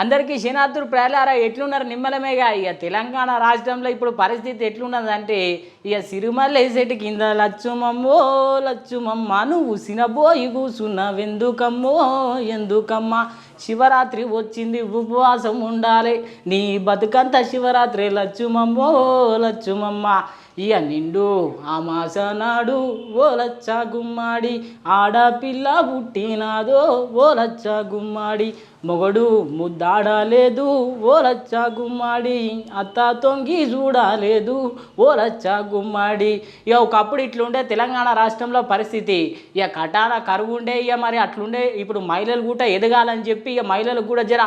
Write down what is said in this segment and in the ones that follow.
అందరికీ శనార్థుడు ప్రహలారా ఎట్లున్నారు? నిమ్మలమేగా. ఇక తెలంగాణ రాష్ట్రంలో ఇప్పుడు పరిస్థితి ఎట్లున్నదంటే ఇక సిరిమల్ల వేసేటి కింద లచ్చుమమ్మో లచ్చుమమ్మ నువ్వు సినబోయి కూసున్నావెందుకమ్మో ఎందుకమ్మా? శివరాత్రి వచ్చింది ఉపవాసం ఉండాలి. నీ బతుకంత శివరాత్రి లచ్చుమమ్మో లచ్చుమమ్మ. ఇక నిండు ఆ మాసనాడు ఓ లచ్చ గుమ్మాడి ఆడపిల్ల పుట్టినాదో ఓ లచ్చ గుమ్మాడి మొగడు ముద్దాడలేదు ఓ లచ్చ గుమ్మాడి అత్త తొంగి చూడలేదు ఓ లచ్చ గుమ్మాడి. ఇక ఒకప్పుడు ఇట్లుండే తెలంగాణ రాష్ట్రంలో పరిస్థితి ఇక కటాల కరువు ఉండే ఇక మరి అట్లుండే ఇప్పుడు మహిళలు కూడా ఎదగాలని చెప్పి ఇక మహిళలకు కూడా జర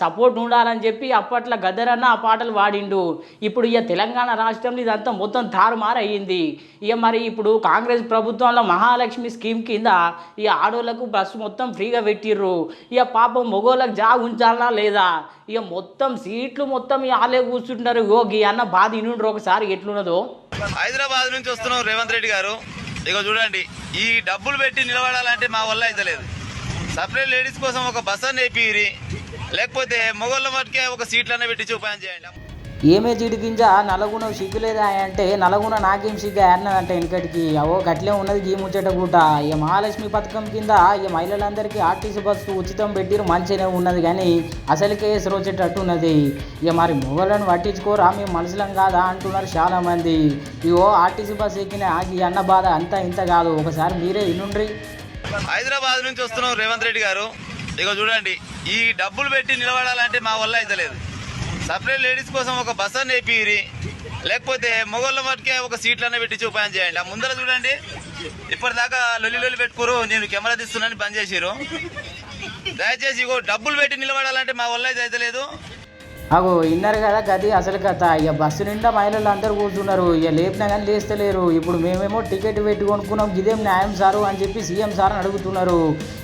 సపోర్ట్ ఉండాలని చెప్పి అప్పట్లో గదరన్న ఆ పాటలు వాడిండు. ఇప్పుడు ఇక తెలంగాణ రాష్ట్రంలో ఇదంతా మొత్తం తారుమారు అయ్యింది ఇక మరి ఇప్పుడు కాంగ్రెస్ ప్రభుత్వంలో మహాలక్ష్మి స్కీమ్ కింద ఈ ఆడోళ్ళకు బస్సు మొత్తం ఫ్రీగా పెట్టిర్రు. ఇక పాపం మొగోళ్ళకి జాగ్ ఉంచాలా లేదా? ఇక మొత్తం సీట్లు మొత్తం ఇక వాళ్ళే కూర్చుంటారు యోగి అన్న బాధ ఇనుండ్రు ఒకసారి ఎట్లున్నదో. హైదరాబాద్ నుంచి వస్తున్నాం రేవంత్ రెడ్డి గారు. ఇక చూడండి ఈ డబ్బులు పెట్టి నిలబడాలంటే మా వల్ల అయితే లేదు సపరేట్ లేడీస్ కోసం ఒక బస్ అని లేకపోతే మొగోళ్ళ మటుకే ఒక సీట్లనే పెట్టి చూపాయని చేయండి. ఏమే జీడి గింజ నలగుణ సిగ్గులేదా అంటే నలగుణ నాకేం సిగ్గు అన్నదంట వెనకటికి అవో గట్లే ఉన్నది గీ ముచ్చట ఇక మహాలక్ష్మి పథకం కింద ఇక మహిళలందరికీ ఆర్టీసీ బస్సు ఉచితం పెట్టిరు మంచిగానే ఉన్నది కానీ అసలుకే ఎసరు వచ్చేటట్టు ఉన్నది ఇక మరి మొగలను పట్టించుకోరా మేము మనుషులం కాదా అంటున్నారు చాలా మంది ఇగో ఆర్టీసీ బస్సు ఎక్కిన ఈ అన్న బాధ అంతా ఇంత కాదు. ఒకసారి మీరే ఇన్నుండ్రి హైదరాబాద్ నుంచి వస్తున్నాం రేవంత్ రెడ్డి గారు. ఇక చూడండి ఈ డబ్బులు పెట్టి నిలబడాలంటే మా వల్ల అయితే లేదు. సపరేట్ లేడీస్ కోసం ఒక బస్ అని వేపిరి లేకపోతే మొగోళ్ళ మటుకే ఒక సీట్లనే పెట్టి చూపాయని చేయండి. ఆ ముందర చూడండి ఇప్పటిదాకా లొల్లి లొల్లి పెట్టుకోరు నేను కెమెరా తీస్తున్నాను బంద్ చేసిరు దయచేసి ఇగో డబ్బులు పెట్టి నిలబడాలంటే మా వల్ల అయితే లేదు. అగో విన్నారు కదా గది అసలు కథ. ఇక బస్సు నిండా మహిళలు అందరూ కూర్చున్నారు. ఇక లేపినా కానీ లేస్తలేరు. ఇప్పుడు మేమేమో టికెట్ పెట్టి కొనుక్కున్నాం. ఇదేం న్యాయం సారు అని చెప్పి సీఎం సార్ అని అడుగుతున్నారు.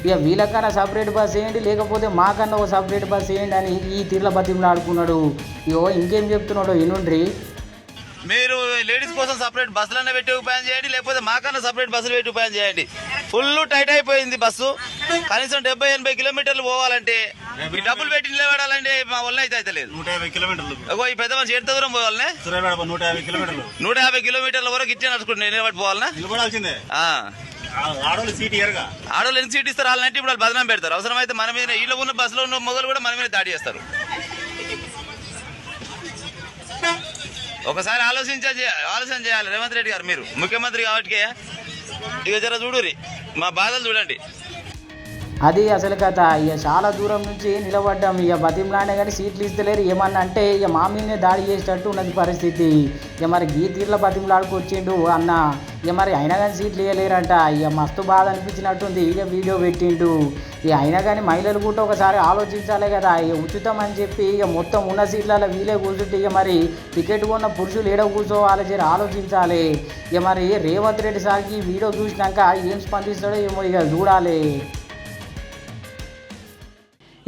ఇక వీళ్ళకన్నా సపరేట్ బస్ వేయండి లేకపోతే మాకన్నా ఒక సపరేట్ బస్ వేయండి అని ఈ తీర్ల బతిమలు ఆడుకున్నాడు ఇగో ఇంకేం చెప్తున్నాడు ఇనుండ్రి మీరు లేడీస్ కోసం సపరేట్ బస్సులన్నా పెట్టి ఉపాయం చేయండి లేకపోతే మాకన్నా సపరేట్ బస్సులు పెట్టి ఉపాయం చేయండి. ఫుల్ టైట్ అయిపోయింది బస్సు. కనీసం డెబ్బై ఎనభై కిలోమీటర్లు పోవాలంటే ఈ డబ్బులు పెట్టి నిలబడాలంటే మా వల్ల అయితే అయితే లేదు. నూట యాభై కిలోమీటర్లు. ఈ పెద్ద మనిషి ఎంత దూరం పోవాలనే? నూట యాభై కిలోమీటర్లు. నూట యాభై కిలోమీటర్ల వరకు ఇచ్చే నడుచుకుంటే నేను నిలబడి పోవాలనా? నిలబడాల్సిందే. ఆ. ఆ- ఆడవాళ్ళు సీట్ ఇయర్గా ఆడవాళ్ళు ఎన్ని సీట్ ఇస్తారు? వాళ్ళంటే ఇప్పుడు వాళ్ళు బదనాం పెడతారు. అవసరమైతే మన మీద వీళ్ళు ఉన్న బస్సులో ఉన్న మొగలు కూడా మన మీద దాడి చేస్తారు. ఒకసారి ఆలోచించ ఆలోచన చేయాలి. రేవంత్ రెడ్డి గారు మీరు ముఖ్యమంత్రి కాబట్టి ఇక జర చూడురి మా బాధలు చూడండి. అది అసలు కథ. ఇక చాలా దూరం నుంచి నిలబడ్డాం. ఇక బతిమలానే కానీ సీట్లు ఇస్తలేరు. ఏమన్నా అంటే ఇక మా మీదనే దాడి చేసేటట్టు ఉన్నది పరిస్థితి. ఇక మరి గీ తీర్ల బతిమలాడుకొచ్చిండు అన్న. ఇక మరి అయినా కానీ సీట్లు ఇవ్వలేరంట ఇక మస్తు బాధ అనిపించినట్టుంది ఇక వీడియో పెట్టిండు. ఇక అయినా కానీ మహిళలు కూడా ఒకసారి ఆలోచించాలి కదా. ఇక ఉచితం అని చెప్పి ఇక మొత్తం ఉన్న సీట్లలో వీలే కూర్చుంటే ఇక మరి టికెట్ కొన్న పురుషులు ఏడ కూర్చోవాలి జర ఆలోచించాలి. ఇక మరి రేవంత్ రెడ్డి సార్కి వీడియో చూసినాక ఏం స్పందిస్తాడో ఏమో ఇక చూడాలి.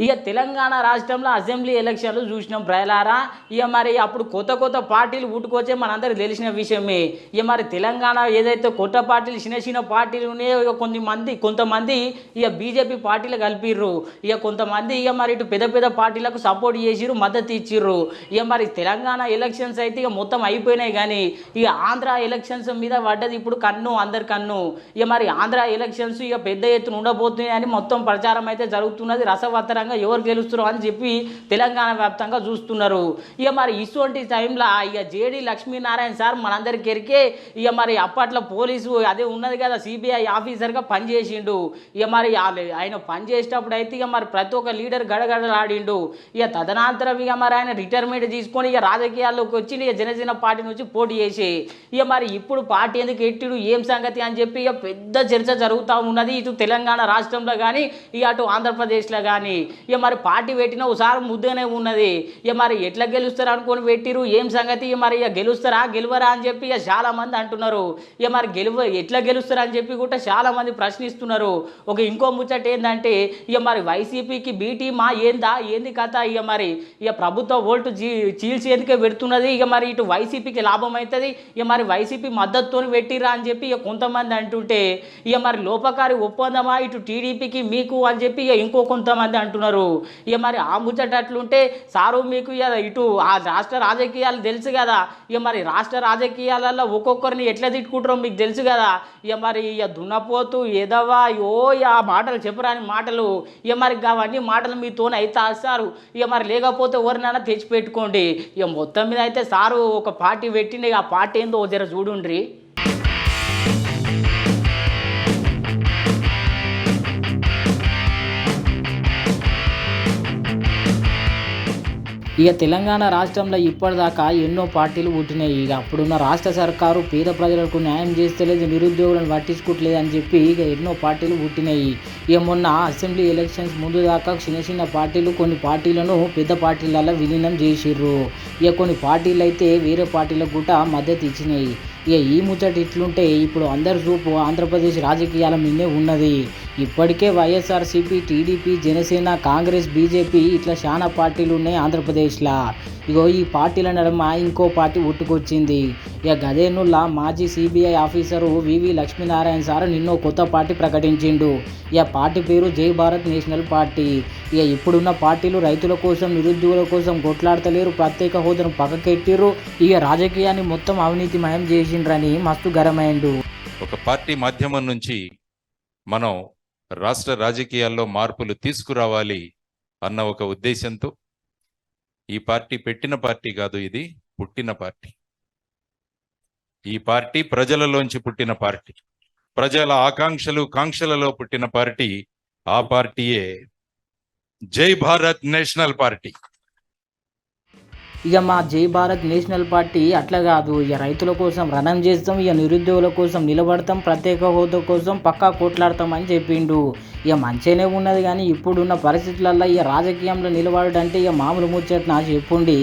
ఇక తెలంగాణ రాష్ట్రంలో అసెంబ్లీ ఎలక్షన్లు చూసినాం ప్రజలారా. ఇక మరి అప్పుడు కొత్త కొత్త పార్టీలు ఊటుకొచ్చే మనందరికి తెలిసిన విషయమే. ఇక మరి తెలంగాణ ఏదైతే కొత్త పార్టీలు చిన్న చిన్న పార్టీలు ఉన్నాయో ఇక కొంతమంది కొంతమంది ఇక బీజేపీ పార్టీలు కలిపిర్రు. ఇక కొంతమంది ఇక మరి ఇటు పెద్ద పెద్ద పార్టీలకు సపోర్ట్ చేసిర్రు మద్దతు ఇచ్చిర్రు. ఇక మరి తెలంగాణ ఎలక్షన్స్ అయితే ఇక మొత్తం అయిపోయినాయి కానీ ఇక ఆంధ్ర ఎలక్షన్స్ మీద పడ్డది ఇప్పుడు కన్ను అందరి కన్ను. ఇక మరి ఆంధ్ర ఎలక్షన్స్ ఇక పెద్ద ఎత్తున ఉండబోతున్నాయి అని మొత్తం ప్రచారం అయితే జరుగుతున్నది రసవత్తరంగా ఎవరు గెలుస్తారు అని చెప్పి తెలంగాణ వ్యాప్తంగా చూస్తున్నారు. ఇక మరి ఇటువంటి టైంలో ఇక జేడీ లక్ష్మీనారాయణ సార్ మనందరికి ఎరికే ఇక మరి అప్పట్లో పోలీసు అదే ఉన్నది కదా సిబిఐ ఆఫీసర్గా పనిచేసిండు. ఇక మరి ఆయన పనిచేసేటప్పుడు అయితే ఇక మరి ప్రతి ఒక్క లీడర్ గడగడలాడిండు. ఇక తదనంతరం ఇక మరి ఆయన రిటైర్మెంట్ తీసుకొని ఇక రాజకీయాల్లోకి వచ్చి ఇక జనసేన పార్టీ నుంచి పోటీ చేసి ఇక మరి ఇప్పుడు పార్టీ ఎందుకు ఎట్టిడు ఏం సంగతి అని చెప్పి ఇక పెద్ద చర్చ జరుగుతూ ఉన్నది ఇటు తెలంగాణ రాష్ట్రంలో కానీ ఇక అటు ఆంధ్రప్రదేశ్లో కానీ. ఇక మరి పార్టీ పెట్టిన ఒకసారి ముద్దనే ఉన్నది. ఇక మరి ఎట్లా గెలుస్తారు అనుకొని పెట్టిరు ఏం సంగతి? ఇక మరి ఇక గెలుస్తారా గెలవరా అని చెప్పి ఇక చాలామంది అంటున్నారు. ఇక మరి గెలువ ఎట్లా గెలుస్తారు అని చెప్పి కూడా చాలామంది ప్రశ్నిస్తున్నారు. ఒక ఇంకో ముచ్చట ఏంటంటే ఇక మరి వైసీపీకి బీటీ మా ఏందా? ఏంది కథ? ఇక మరి ఇక ప్రభుత్వ ఓటు చీ చీల్చేందుకే పెడుతున్నది? ఇక మరి ఇటు వైసీపీకి లాభం అవుతుంది ఇక మరి వైసీపీ మద్దతుతో పెట్టిరా అని చెప్పి ఇక కొంతమంది అంటుంటే ఇక మరి లోపకారి ఒప్పందమా? ఇటు టీడీపీకి మీకు అని చెప్పి ఇక ఇంకో కొంతమంది అంటున్నారు. ఉన్నారు ఇక మరి ఆ ముచ్చట అట్లుంటే సారు మీకు ఇక ఇటు ఆ రాష్ట్ర రాజకీయాలు తెలుసు కదా. ఇక మరి రాష్ట్ర రాజకీయాలలో ఒక్కొక్కరిని ఎట్లా తిట్టుకుంటారో మీకు తెలుసు కదా. ఇక మరి ఇక దున్నపోతూ ఎదవా ఓ ఆ మాటలు చెప్పరాని మాటలు. ఇక మరి అవన్నీ మాటలు మీతోనే అయితే వస్తారు ఇక మరి లేకపోతే ఎవరినైనా తెచ్చిపెట్టుకోండి. ఇక మొత్తం మీద అయితే సారు ఒక పార్టీ పెట్టింది ఆ పార్టీ ఏందో ఓ జర చూడుండ్రి. ఇక తెలంగాణ రాష్ట్రంలో ఇప్పటిదాకా ఎన్నో పార్టీలు పుట్టినాయి ఇక అప్పుడున్న రాష్ట్ర సర్కారు పేద ప్రజలకు న్యాయం చేస్తలేదు నిరుద్యోగులను పట్టించుకోవట్లేదు అని చెప్పి ఇక ఎన్నో పార్టీలు పుట్టినాయి ఇక మొన్న అసెంబ్లీ ఎలక్షన్స్ ముందు దాకా చిన్న చిన్న పార్టీలు కొన్ని పార్టీలను పెద్ద పార్టీలలో విలీనం చేసిర్రు. ఇక కొన్ని పార్టీలు అయితే వేరే పార్టీలకు కూడా మద్దతు ఇచ్చినాయి. ఇక ఈ ముచ్చట ఇట్లుంటే ఇప్పుడు అందరి చూపు ఆంధ్రప్రదేశ్ రాజకీయాల మీదే ఉన్నది. ఇప్పటికే YSRCP TDP Janasena Congress BJP ఇట్లా చాలా పార్టీలు ఉన్నాయి ఆంధ్రప్రదేశ్లో. ఇగో ఈ పార్టీల నడమ ఇంకో పార్టీ ఉట్టుకొచ్చింది. ఇక గదేనుల్లా మాజీ CBI officer VV Lakshminarayana sir నిన్నో కొత్త పార్టీ ప్రకటించిండు. ఇక పార్టీ పేరు జై భారత్ నేషనల్ పార్టీ. ఇక ఇప్పుడున్న పార్టీలు రైతుల కోసం నిరుద్యోగుల కోసం కొట్లాడతలేరు ప్రత్యేక హోదాను పక్కకెట్టిర్రు ఇక రాజకీయాన్ని మొత్తం అవినీతిమయం చేసిండ్రని మస్తు గరమైండు ఒక పార్టీ మాధ్యమం నుంచి మనం రాష్ట్ర రాజకీయాల్లో మార్పులు తీసుకురావాలి అన్న ఒక ఉద్దేశంతో ఈ పార్టీ పెట్టిన పార్టీ కాదు ఇది పుట్టిన పార్టీ. ఈ పార్టీ ప్రజలలోంచి పుట్టిన పార్టీ. ప్రజల ఆకాంక్షలు కాంక్షలలో పుట్టిన పార్టీ ఆ పార్టీయే. జై భారత్ నేషనల్ పార్టీ. ఇక మా జై భారత్ నేషనల్ పార్టీ అట్లా కాదు. ఇక రైతుల కోసం రణం చేస్తాం. ఇక నిరుద్యోగుల కోసం నిలబడతాం. ప్రత్యేక హోదా కోసం పక్కా కొట్లాడతాం అని చెప్పిండు. ఇక మంచిగానే ఉన్నది కానీ ఇప్పుడున్న పరిస్థితులలో ఇక రాజకీయంలో నిలబడంటే ఇక మామూలు ముచ్చట నా చెప్పుండి.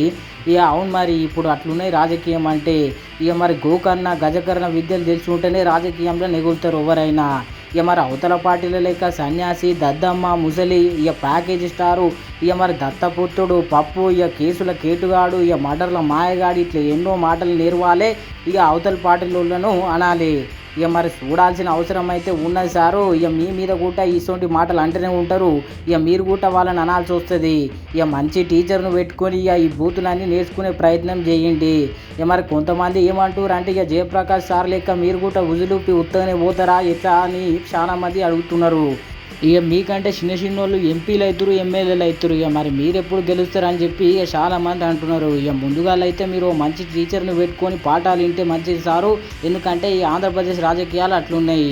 ఇక అవును మరి ఇప్పుడు అట్లున్నాయి రాజకీయం అంటే. ఇక మరి గోకర్ణ గజకర్ణ విద్యలు తెలుసుకుంటేనే రాజకీయంలో నెగులుతారు ఎవరైనా. ఇక మరి అవతల పార్టీల లెక్క సన్యాసి దద్దమ్మ ముసలి ఇక ప్యాకేజీ స్టారు ఇక మరి దత్తపుత్రుడు పప్పు ఇక కేసుల కేటుగాడు ఇక మటర్ల మాయగాడు ఇట్లా ఎన్నో మాటలు నేర్వాలే. ఇక అవతల పార్టీలను అనాలి. ఇక మరి చూడాల్సిన అవసరం అయితే ఉన్నది సారు. ఇక మీ మీద కూడా ఇటువంటి మాటలు అంటూనే ఉంటారు. ఇక మీరు కూడా వాళ్ళని అనాల్సి వస్తుంది. ఇక మంచి టీచర్ను పెట్టుకొని ఇక ఈ బూతులన్నీ నేర్చుకునే ప్రయత్నం చేయండి. ఇక మరి కొంతమంది ఏమంటారు అంటే ఇక జయప్రకాష్ సార్ లెక్క మీరు కూడా ఉజులుపి ఉత్తగానే పోతారా? ఎట్లా అని చాలామంది అడుగుతున్నారు. ఇక మీకంటే చిన్న చిన్న వాళ్ళు ఎంపీలు అవుతారు ఎమ్మెల్యేలు అవుతారు. ఇక మరి మీరు ఎప్పుడు గెలుస్తారు అని చెప్పి ఇక చాలామంది అంటున్నారు. ఇక ముందుగా అయితే మీరు మంచి టీచర్ని పెట్టుకొని పాఠాలు వింటే మంచిది సారు. ఎందుకంటే ఈ ఆంధ్రప్రదేశ్ రాజకీయాలు అట్లున్నాయి.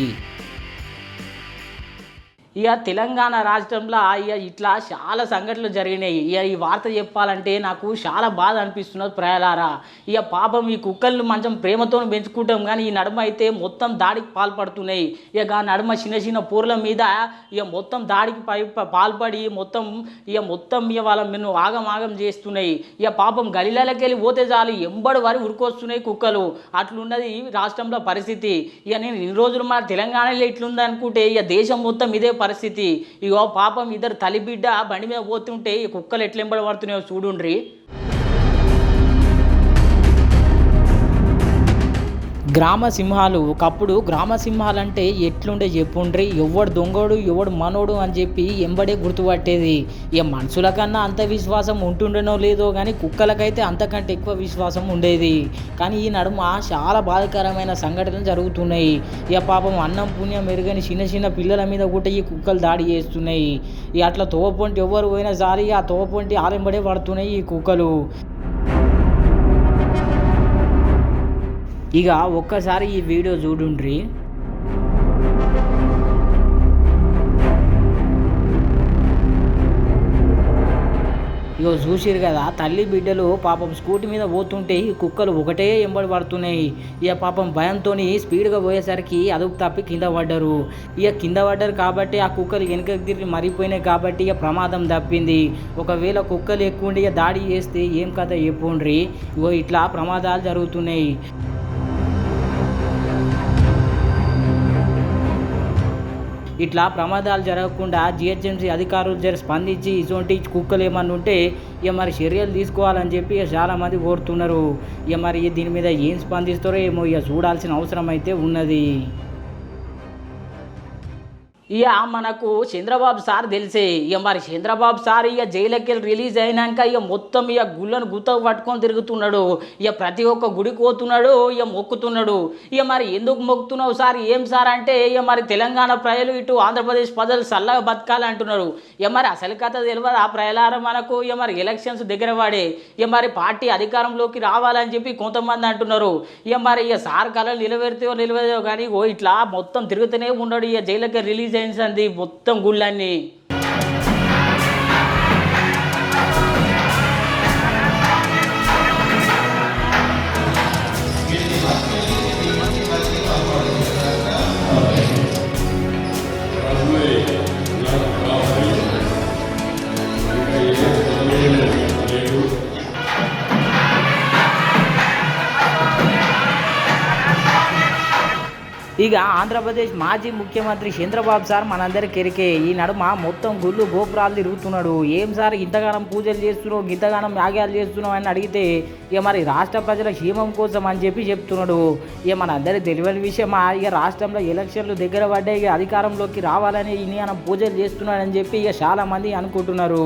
ఇక తెలంగాణ రాష్ట్రంలో ఇక ఇట్లా చాలా సంఘటనలు జరిగినాయి. ఇక ఈ వార్త చెప్పాలంటే నాకు చాలా బాధ అనిపిస్తున్నది ప్రయాలారా ఇక పాపం ఈ కుక్కల్ని మంచం ప్రేమతో పెంచుకుంటాం కానీ ఈ నడుమ అయితే మొత్తం దాడికి పాల్పడుతున్నాయి. ఇక ఆ నడుమ చిన్న చిన్న పూర్ల మీద ఇక మొత్తం దాడికి పై పాల్పడి మొత్తం ఇక మొత్తం ఇక వాళ్ళ మెను ఆగం ఆగం చేస్తున్నాయి. ఇక పాపం గలీలకి వెళ్ళి పోతే చాలు ఎంబడి వారి ఉరికొస్తున్నాయి కుక్కలు. అట్లున్నది రాష్ట్రంలో పరిస్థితి. ఇక నేను ఇన్ని రోజులు మన తెలంగాణలో ఇట్లుందనుకుంటే ఇక దేశం మొత్తం ఇదే పరిస్థితి. ఇగో పాపం ఇద్దరు తల్లి బిడ్డ బండి మీద పోతుంటే ఈ కుక్కలు ఎట్లెంబడి పడుతున్నాయో చూడుండ్రి. గ్రామ సింహాలు ఒకప్పుడు గ్రామ సింహాలు అంటే ఎట్లుండే చెప్పుండ్రి? ఎవడు దొంగోడు ఎవడు మనోడు అని చెప్పి ఎంబడే గుర్తుపట్టేది. ఇక మనుషుల కన్నా అంత విశ్వాసం ఉంటుండేనో లేదో కానీ కుక్కలకైతే అంతకంటే ఎక్కువ విశ్వాసం ఉండేది. కానీ ఈ నడుమ చాలా బాధాకరమైన సంఘటనలు జరుగుతున్నాయి. ఇక పాపం అన్నం పుణ్యం మెరుగని చిన్న చిన్న పిల్లల మీద కూడా ఈ కుక్కలు దాడి చేస్తున్నాయి. ఇక అట్లా తోవపొంటి ఎవరు పోయినా సారి ఆ తోవపొంటి ఆలెంబడే పడుతున్నాయి ఈ కుక్కలు. ఇక ఒక్కసారి ఈ వీడియో చూడుండ్రి. ఇగో చూసిరు కదా తల్లి బిడ్డలు పాపం స్కూటీ మీద పోతుంటే ఈ కుక్కలు ఒకటే ఎంబడి పడుతున్నాయి. ఇక పాపం భయంతో స్పీడ్గా పోయేసరికి అదుపు తప్పి కింద పడ్డారు. ఇక కింద పడ్డారు కాబట్టి ఆ కుక్కలు వెనుకకు తిరిగి మరిపోయినాయి కాబట్టి ఇక ప్రమాదం తప్పింది. ఒకవేళ కుక్కలు ఎక్కువ ఉండి ఇక దాడి చేస్తే ఏం కథ చెప్పుండ్రి? ఇగో ఇట్లా ప్రమాదాలు జరుగుతున్నాయి. ఇట్లా ప్రమాదాలు జరగకుండా జిహెచ్ఎంసీ అధికారులు జర స్పందించి ఇటువంటి కుక్కలు ఏమన్నా ఉంటే ఇక మరి చర్యలు తీసుకోవాలని చెప్పి ఇక చాలామంది కోరుతున్నారు. ఇక మరి దీని మీద ఏం స్పందిస్తారో ఏమో ఇక చూడాల్సిన అవసరం అయితే ఉన్నది. ఇక మనకు చంద్రబాబు సార్ తెలిసే. ఇక మరి చంద్రబాబు సార్ ఇక జైలకి వెళ్ళి రిలీజ్ అయినాక ఇక మొత్తం ఇక గుళ్ళను గుత్త పట్టుకొని తిరుగుతున్నాడు. ఇక ప్రతి ఒక్క గుడికి పోతున్నాడు ఇక మొక్కుతున్నాడు. ఇక మరి ఎందుకు మొక్కుతున్నావు సార్? ఏం సార్ అంటే ఇక మరి తెలంగాణ ప్రజలు ఇటు ఆంధ్రప్రదేశ్ ప్రజలు చల్లగా బతకాలి అంటున్నారు ఇక మరి అసలు కథ తెలియదు ఆ ప్రజలారా మనకు? ఇక మరి ఎలక్షన్స్ దగ్గర పడే ఇక మరి పార్టీ అధికారంలోకి రావాలని చెప్పి కొంతమంది అంటున్నారు. ఇక మరి ఇక సార్ కళలు నిలబెడితే నిలబెడతాయో కానీ ఓ ఇట్లా మొత్తం తిరుగుతూనే ఉన్నాడు. ఇక జైలకి రిలీజ్ డిజైన్స్ అంది మొత్తం గుళ్ళన్నీ. ఇక ఆంధ్రప్రదేశ్ మాజీ ముఖ్యమంత్రి చంద్రబాబు సార్ మనందరి ఎరికే ఈ నడుమ మొత్తం గుళ్ళు గోపురాలు తిరుగుతున్నాడు ఏం సార్ ఇంతగానం పూజలు చేస్తున్నావు ఇంతగానం యాగాలు చేస్తున్నావు అని అడిగితే ఇక మరి రాష్ట్ర ప్రజల క్షేమం కోసం అని చెప్పి చెప్తున్నాడు. ఇక మనందరి తెలియని విషయమా ఇక రాష్ట్రంలో ఎలక్షన్లు దగ్గర పడ్డాయి ఇక అధికారంలోకి రావాలని ఈయన పూజలు చేస్తున్నాడని చెప్పి ఇక చాలా మంది అనుకుంటున్నారు.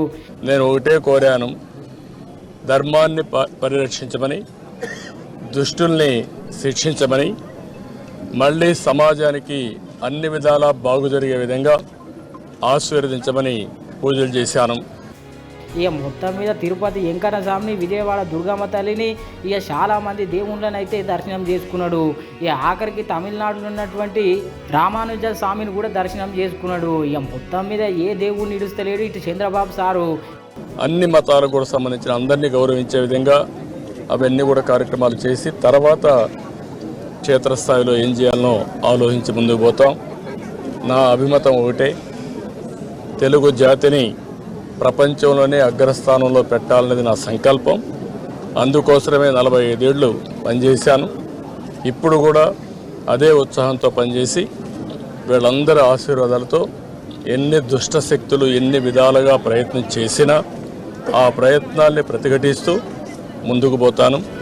నేను ఒకటే కోరాను. ధర్మాన్ని పరిరక్షించమని దుష్టుల్ని శిక్షించమని మళ్ళీ సమాజానికి అన్ని విధాలా బాగు జరిగే విధంగా ఆశీర్వదించమని పూజలు చేశాను. ఇక మొత్తం మీద తిరుపతి వెంకన్న స్వామిని విజయవాడ దుర్గమ్మ తల్లిని ఇక చాలా మంది దేవుళ్ళని అయితే దర్శనం చేసుకున్నాడు. ఇక ఆఖరికి తమిళనాడులో ఉన్నటువంటి రామానుజ స్వామిని కూడా దర్శనం చేసుకున్నాడు. ఇక మొత్తం మీద ఏ దేవుడిని ఇడుస్తలేడు ఇటు చంద్రబాబు సారు. అన్ని మతాలకు కూడా సంబంధించిన అందరినీ గౌరవించే విధంగా అవన్నీ కూడా కార్యక్రమాలు చేసి తర్వాత క్షేత్రస్థాయిలో ఏం చేయాలనో ఆలోచించి ముందుకు పోతాం. నా అభిమతం ఒకటే తెలుగు జాతిని ప్రపంచంలోనే అగ్రస్థానంలో పెట్టాలనేది నా సంకల్పం. అందుకోసమే నలభై ఐదేళ్ళు పనిచేశాను. ఇప్పుడు కూడా అదే ఉత్సాహంతో పనిచేసి వీళ్ళందరి ఆశీర్వాదాలతో ఎన్ని దుష్ట శక్తులు ఎన్ని విధాలుగా ప్రయత్నం చేసినా ఆ ప్రయత్నాల్ని ప్రతిఘటిస్తూ ముందుకు పోతాను.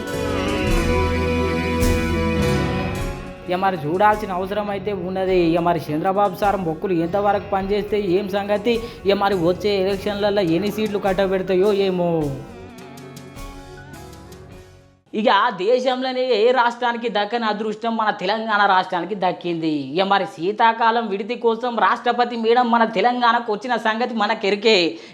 ఇక మరి చూడాల్సిన అవసరం అయితే ఉన్నది. ఇక మరి చంద్రబాబు సార్ మొక్కులు ఎంతవరకు పనిచేస్తే ఏం సంగతి? ఇక మరి వచ్చే ఎలక్షన్లలో ఎన్ని సీట్లు కట్టబెడతాయో ఏమో. ఇక దేశంలోనే ఏ రాష్ట్రానికి దక్కని అదృష్టం మన తెలంగాణ రాష్ట్రానికి దక్కింది. ఇక మరి శీతాకాలం విడితి కోసం రాష్ట్రపతి మేడం మన తెలంగాణకు వచ్చిన సంగతి మనకు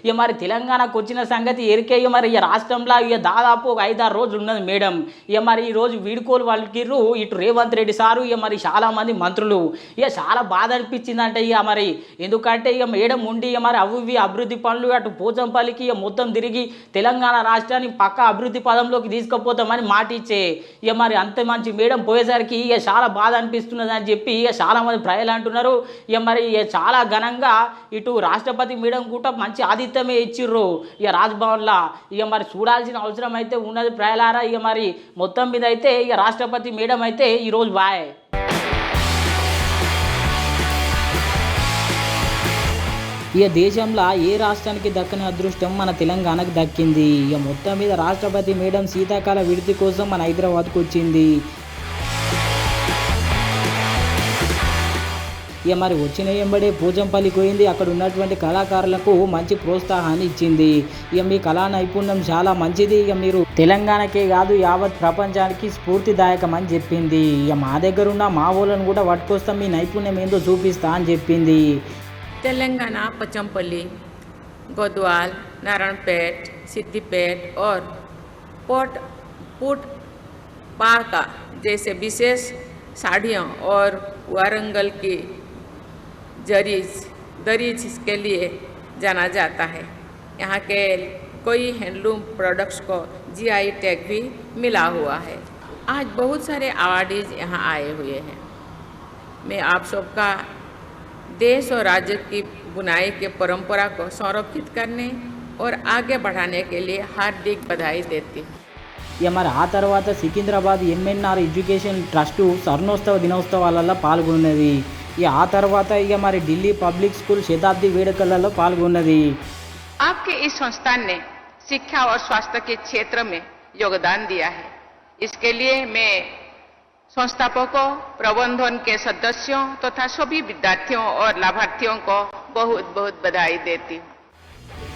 ఇక మరి తెలంగాణకు వచ్చిన సంగతి ఎరికే. ఇక మరి ఇక రాష్ట్రంలో ఇక దాదాపు ఒక ఐదారు రోజులు ఉన్నది మేడం. ఇక మరి ఈ రోజు వీడుకోలు వాళ్ళకిర్రు ఇటు రేవంత్ రెడ్డి సారు ఇక మరి చాలామంది మంత్రులు. ఇక చాలా బాధ అనిపించిందంటే ఇక మరి ఎందుకంటే ఇక మేడం ఉండి ఇక మరి అవి ఇవి అభివృద్ధి పనులు అటు పోచంపల్లికి ఇక మొత్తం తిరిగి తెలంగాణ రాష్ట్రాన్ని పక్క అభివృద్ధి పదంలోకి తీసుకుపోతామని మాట ఇచ్చే ఇక మరి అంత మంచి మేడం పోయేసరికి ఇక చాలా బాధ అనిపిస్తున్నది అని చెప్పి ఇక చాలా మంది ప్రజలు అంటున్నారు. ఇక మరి ఇక చాలా ఘనంగా ఇటు రాష్ట్రపతి మేడం కూడా మంచి ఆతిథ్యమే ఇచ్చిర్రు. ఇక రాజ్భవన్లో ఇక మరి చూడాల్సిన అవసరం అయితే ఉన్నది ప్రజలారా. ఇక మరి మొత్తం మీద అయితే ఇక రాష్ట్రపతి మేడం అయితే ఈరోజు బాయ్. ఇక దేశంలో ఏ రాష్ట్రానికి దక్కని అదృష్టం మన తెలంగాణకు దక్కింది? ఇక మొత్తం మీద రాష్ట్రపతి మేడం శీతాకాల విడితి కోసం మన హైదరాబాద్కు వచ్చింది. ఇక మరి వచ్చిన ఎంబడే పూజంపల్లి పోయింది. అక్కడ ఉన్నటువంటి కళాకారులకు మంచి ప్రోత్సాహాన్ని ఇచ్చింది. ఇక మీ కళా నైపుణ్యం చాలా మంచిది. ఇక మీరు తెలంగాణకే కాదు యావత్ ప్రపంచానికి స్ఫూర్తిదాయకం అని చెప్పింది. ఇక మా దగ్గర ఉన్న మా వాళ్ళను కూడా పట్టుకొస్తాం. మీ నైపుణ్యం ఏందో చూపిస్తా అని చెప్పింది. तेलंगाना, पचमपल्ली, गोदवाल, नारायणपेट, सिद्दीपेट और पोट पुट पारका जैसे विशेष साड़ियों और वारंगल की जरीज दरीज के लिए जाना जाता है। यहाँ के कोई हैंडलूम प्रोडक्ट्स को जीआई टैग भी मिला हुआ है। आज बहुत सारे अवार्डीज यहाँ आए हुए हैं। मैं आप सबका देश और राज्य की बुनाई के परंपरा को संरक्षित करने और आगे बढ़ाने के लिए हार्दिक बधाई देती हूँ ఇక మరి ఆ తర్వాత సికింద్రాబాద్ ఎంఎన్ఆర్ ఎడ్యుకేషన్ ట్రస్ట్ స్వర్ణోత్సవ దినోత్సవాలలో పాల్గొన్నది ఇక ఆ తర్వాత ఇక మరి ఢిల్లీ పబ్లిక్ స్కూల్ శతాబ్ది వేడుకలలో పాల్గొన్నది आपके इस संस्थान ने शिक्षा और स्वास्थ्य के क्षेत्र में योगदान दिया है इसके लिए मैं संस्थापकों, प्रबंधन के सदस्यों तथा तो सभी विद्यार्थियों और लाभार्थियों को बहुत बहुत बधाई देती हूँ।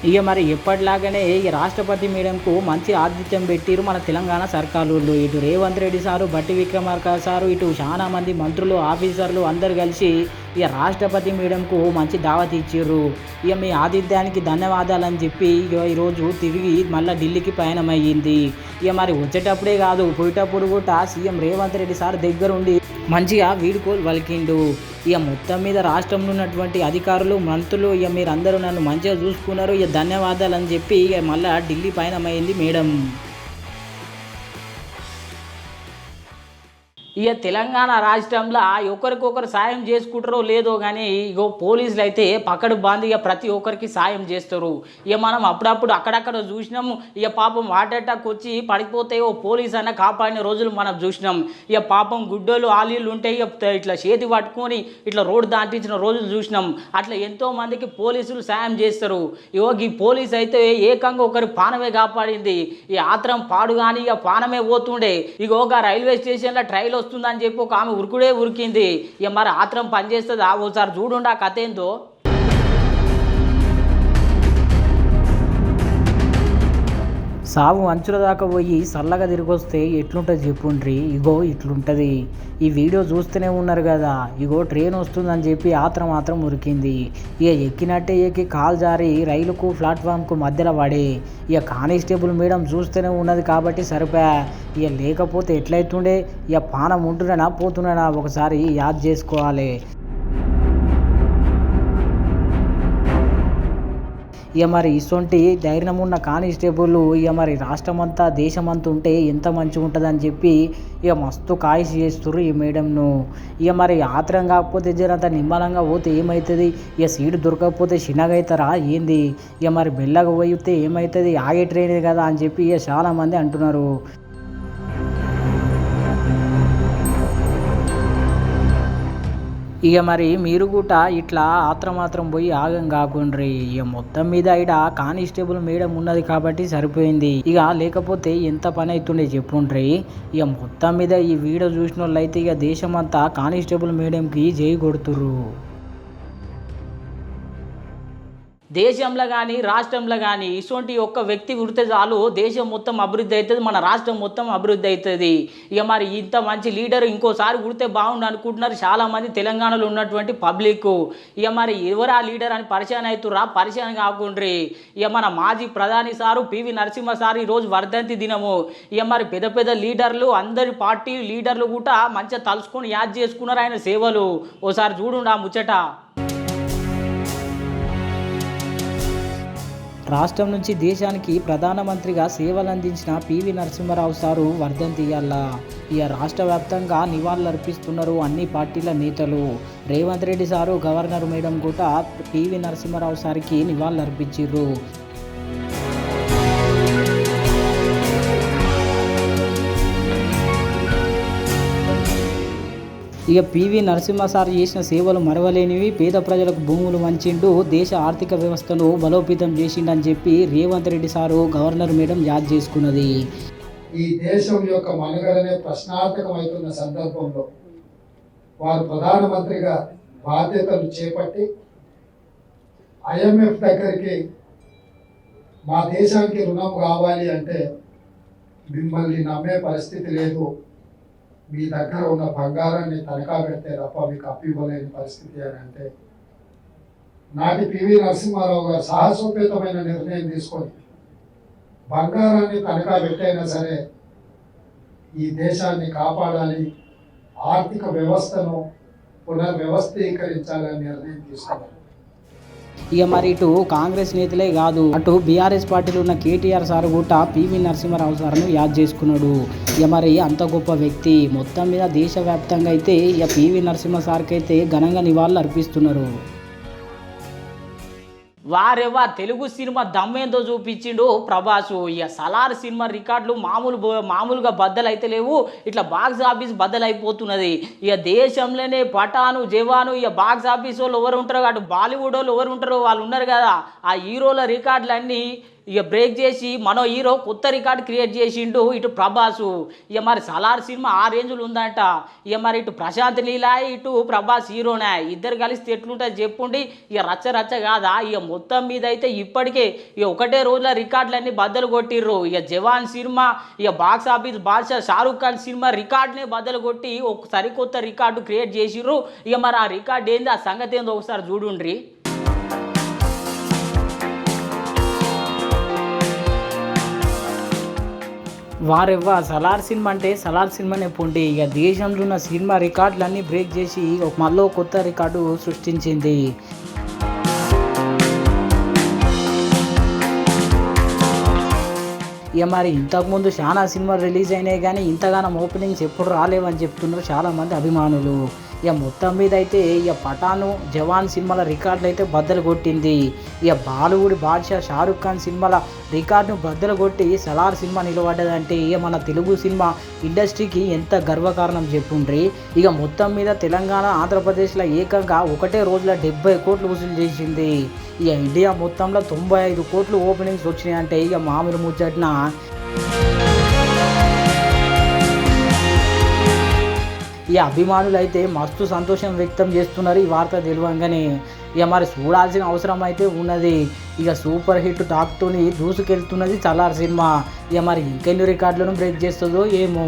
ఇక మరి ఎప్పటిలాగానే ఈ రాష్ట్రపతి మేడంకు మంచి ఆతిథ్యం పెట్టిరు మన తెలంగాణ సర్కారులు. ఇటు రేవంత్ రెడ్డి సారు బట్టి విక్రమార్క సారు ఇటు చాలా మంది మంత్రులు ఆఫీసర్లు అందరు కలిసి ఇక రాష్ట్రపతి మేడంకు మంచి దావత్ ఇచ్చిర్రు. ఇక మీ ఆతిథ్యానికి ధన్యవాదాలని చెప్పి ఇక ఈరోజు తిరిగి మళ్ళీ ఢిల్లీకి పయనం అయ్యింది ఇక మరి వచ్చేటప్పుడే కాదు పోయేటప్పుడు కూడా సీఎం రేవంత్ రెడ్డి సార్ దగ్గరుండి మంచిగా వీడుకోలు పలికిండు. ఇక మొత్తం మీద రాష్ట్రంలో ఉన్నటువంటి అధికారులు మంత్రులు ఇక మీరందరూ నన్ను మంచిగా చూసుకున్నారు. ఇక ధన్యవాదాలు అని చెప్పి ఇక మళ్ళా ఢిల్లీ అయింది మేడం. ఇక తెలంగాణ రాష్ట్రంలో ఒకరికొకరు సాయం చేసుకుంటారో లేదో కానీ ఇగో పోలీసులు అయితే పక్కడు బాంది ఇక ప్రతి ఒక్కరికి సాయం చేస్తారు. ఇక మనం అప్పుడప్పుడు అక్కడక్కడ చూసినాము ఇక పాపం హార్ట్ అటాక్ వచ్చి పడిపోతే ఓ పోలీస్ అన్న కాపాడిన రోజులు మనం చూసినాం. ఇక పాపం గుడ్డోలు ఆలీళ్ళు ఉంటే ఇక ఇట్లా చేతి పట్టుకొని ఇట్లా రోడ్డు దాటించిన రోజులు చూసినాం. అట్లా ఎంతో మందికి పోలీసులు సాయం చేస్తారు. ఇగో ఈ పోలీస్ అయితే ఏకంగా ఒకరి పానమే కాపాడింది. ఈ ఆత్రం పాడు కానీ ఇక పానమే పోతుండే. ఇక ఒక రైల్వే స్టేషన్లో ట్రైల్ వస్తుందని చెప్పి ఒక ఆమె ఉరుకుడే ఉరికింది. ఇక మరి ఆత్రం పనిచేస్తుందా? ఓసారి చూడుండి ఆ కథ ఏందో. సాగు అంచుల దాకా పోయి చల్లగా తిరిగొస్తే ఎట్లుంటుంది చెప్పుండ్రి? ఇగో ఇట్లుంటుంది. ఈ వీడియో చూస్తూనే ఉన్నారు కదా. ఇగో ట్రైన్ వస్తుందని చెప్పి ఆత్ర మాత్రం ఉరికింది. ఇక ఎక్కినట్టే ఎక్కి కాలు జారి రైలుకు ప్లాట్ఫామ్కు మధ్యలో పడే ఇక కానిస్టేబుల్ మేడం చూస్తూనే ఉన్నది కాబట్టి సరిపోయా ఇక లేకపోతే ఎట్లయితుండే? ఇక పానం ఉంటున్నానా? పోతున్నానా? ఒకసారి యాద్ చేసుకోవాలి. ఇక మరి ఇటువంటి ధైర్యం ఉన్న కానిస్టేబుల్ ఇక మరి రాష్ట్రం అంతా దేశం అంతా ఉంటే ఎంత మంచిగా ఉంటుందని చెప్పి ఇక మస్తు కాయిస్ చేస్తుర్రు ఈ మేడంను. ఇక మరి ఆత్రం కాకపోతే జరంత నిమ్మలంగా పోతే ఏమవుతుంది ఇక సీటు దొరకకపోతే చిన్నగైతారా? ఏంది? ఇక మరి బెల్లగా పోయితే ఏమవుతుంది ఆగే ట్రైన్ కదా అని చెప్పి ఇక చాలామంది అంటున్నారు. ఇక మరి మీరు కూడా ఇట్లా ఆత్రమాత్రం పోయి ఆగం కాకుండ్రి. ఇక మొత్తం మీద ఇడ కానిస్టేబుల్ మేడం ఉన్నది కాబట్టి సరిపోయింది. ఇక లేకపోతే ఎంత పని అవుతుండే చెప్పుండ్రి. ఇక మొత్తం మీద ఈ వీడియో చూసిన వాళ్ళు అయితే ఇక దేశమంతా కానిస్టేబుల్ మేడంకి జై కొడుతుర్రు. దేశంలో కానీ రాష్ట్రంలో కానీ ఇటువంటి ఒక్క వ్యక్తి ఉడితే చాలు దేశం మొత్తం అభివృద్ధి అవుతుంది మన రాష్ట్రం మొత్తం అభివృద్ధి అవుతుంది. ఇక మరి ఇంత మంచి లీడర్ ఇంకోసారి ఉడితే బాగుండు అనుకుంటున్నారు చాలామంది తెలంగాణలో ఉన్నటువంటి పబ్లిక్. ఇక మరి ఎవరు ఆ లీడర్ అని పరిచయం అవుతురా పరిచయం కాకుండ్రి. ఇక మన మాజీ ప్రధాని సారు పివి నరసింహ సార్ ఈరోజు వర్ధంతి దినము. ఇక మరి పెద్ద పెద్ద లీడర్లు అందరి పార్టీ లీడర్లు కూడా మంచిగా తలుసుకొని యాద్ చేసుకున్నారు ఆయన సేవలు. ఓసారి చూడు ఆ ముచ్చట. రాష్ట్రం నుంచి దేశానికి ప్రధానమంత్రిగా సేవలు అందించిన పివి నరసింహారావు సారు వర్ధంతి ఇక రాష్ట్ర వ్యాప్తంగా నివాళులు అర్పిస్తున్నారు అన్ని పార్టీల నేతలు. Revanth Reddy sir governor madam కూడా పివి నరసింహారావు సారికి నివాళులు ఇక పివి నరసింహ సార్ చేసిన సేవలు మరవలేనివి పేద ప్రజలకు భూములు వంచిండు దేశ ఆర్థిక వ్యవస్థను బలోపేతం చేసిండని చెప్పి Revanth Reddy sir governor madam యాద్ చేసుకున్నది. ఈ దేశం యొక్క మనుగడనే ప్రశ్నార్థకమవుతున్న సందర్భంలో వారు ప్రధానమంత్రిగా బాధ్యతలు చేపట్టి ఐఎంఎఫ్ దగ్గరికి మా దేశానికి రుణం కావాలి అంటే మిమ్మల్ని నమ్మే పరిస్థితి లేదు. మీ దగ్గర ఉన్న బంగారాన్ని తనఖా పెడితే తప్ప మీకు అప్పు ఇవ్వలేని పరిస్థితి అని అంటే నాటి పివి నరసింహారావు గారు సాహసోపేతమైన నిర్ణయం తీసుకొని బంగారాన్ని తనఖా పెట్టైనా సరే ఈ దేశాన్ని కాపాడాలి ఆర్థిక వ్యవస్థను పునర్వ్యవస్థీకరించాలని నిర్ణయం తీసుకున్నారు ఇక మరి ఇటు కాంగ్రెస్ నేతలే కాదు అటు బీఆర్ఎస్ పార్టీలో ఉన్న కేటీఆర్ సార్ కూడా పివి నరసింహారావు సార్ను యాద్ చేసుకున్నాడు. ఇక మరి అంత గొప్ప వ్యక్తి మొత్తం మీద దేశవ్యాప్తంగా అయితే ఇక పివి నరసింహ సార్కి అయితే ఘనంగా నివాళులు అర్పిస్తున్నారు. వారెవా తెలుగు సినిమా దమ్మేందో చూపించిండు ప్రభాసు. ఇక సలార్ సినిమా రికార్డులు మామూలు మామూలుగా బద్దలైతే లేవు. ఇట్లా బాక్స్ ఆఫీస్ బద్దలైపోతున్నది. ఇక దేశంలోనే పటాను జవాను ఇక బాక్స్ ఆఫీస్ వాళ్ళు ఎవరు ఉంటారో అటు బాలీవుడ్ వాళ్ళు ఎవరు ఉంటారో వాళ్ళు ఉన్నారు కదా. ఆ హీరోల రికార్డులన్నీ ఇక బ్రేక్ చేసి మనో హీరో కొత్త రికార్డ్ క్రియేట్ చేసిండు ఇటు ప్రభాసు. ఇక మరి సలార్ సినిమా ఆ రేంజ్లు ఉందంట. ఇక మరి ఇటు ప్రశాంత్ లీలా ఇటు ప్రభాస్ హీరోనే. ఇద్దరు కలిస్తే ఎట్లుంటుంది చెప్పుండి. ఇక రచ్చ రచ్చ కాదా? ఇక మొత్తం మీద అయితే ఇప్పటికే ఇక ఒకటే రోజుల రికార్డులన్నీ బద్దలు కొట్టిర్రు. ఇక జవాన్ సినిమా ఇక బాక్స్ ఆఫీస్ బాద్షా షారూక్ ఖాన్ సినిమా రికార్డునే బద్దలు కొట్టి ఒక సరికొత్త రికార్డు క్రియేట్ చేసిర్రు. ఇక మరి ఆ రికార్డు ఏంది? ఆ సంగతి ఏందో ఒకసారి చూడుండ్రి. వారెవ్వ సలార్ సినిమా అంటే సలార్ సినిమానే పొండి. ఇక దేశంలో ఉన్న సినిమా రికార్డులన్నీ బ్రేక్ చేసి మళ్ళీ కొత్త రికార్డు సృష్టించింది. ఇక మరి ఇంతకుముందు చాలా సినిమాలు రిలీజ్ అయినాయి కానీ ఇంతగానం ఓపెనింగ్స్ ఎప్పుడు రాలేవని చెప్తున్నారు చాలామంది అభిమానులు. ఇక మొత్తం మీద అయితే ఇక పఠాను జవాన్ సినిమాల రికార్డులు అయితే బద్దలు కొట్టింది. ఇక బాలీవుడ్ బాద్షా షారుఖ్ ఖాన్ సినిమాల రికార్డును బద్దలు కొట్టి సలార్ సినిమా నిలబడ్డదంటే ఇక మన తెలుగు సినిమా ఇండస్ట్రీకి ఎంత గర్వకారణం చెప్పుండ్రి. ఇక మొత్తం మీద తెలంగాణ ఆంధ్రప్రదేశ్లో ఏకంగా ఒకటే రోజుల డెబ్బై కోట్లు వసూలు చేసింది. ఇక ఇండియా మొత్తంలో తొంభై ఐదు కోట్లు ఓపెనింగ్స్ వచ్చినాయి అంటే ఇక మామూలు ముచ్చట్న. ఈ అభిమానులు అయితే మస్తు సంతోషం వ్యక్తం చేస్తున్నారు. ఈ వార్త తెలియంగానే ఇక మరి చూడాల్సిన అవసరం అయితే ఉన్నది. ఇక సూపర్ హిట్ టాక్తోని దూసుకెళ్తున్నది చల్లార్ సినిమా. ఇక మరి ఇంకెన్ని రికార్డులను బ్రేక్ చేస్తుందో ఏమో.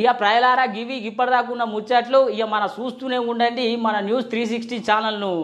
ఇక ప్రయలారా గివి ఇప్పటిదాకా ఉన్న ముచ్చట్లు ఇక మన చూస్తూనే ఉండండి మన న్యూస్ త్రీ సిక్స్టీ ఛానల్ను.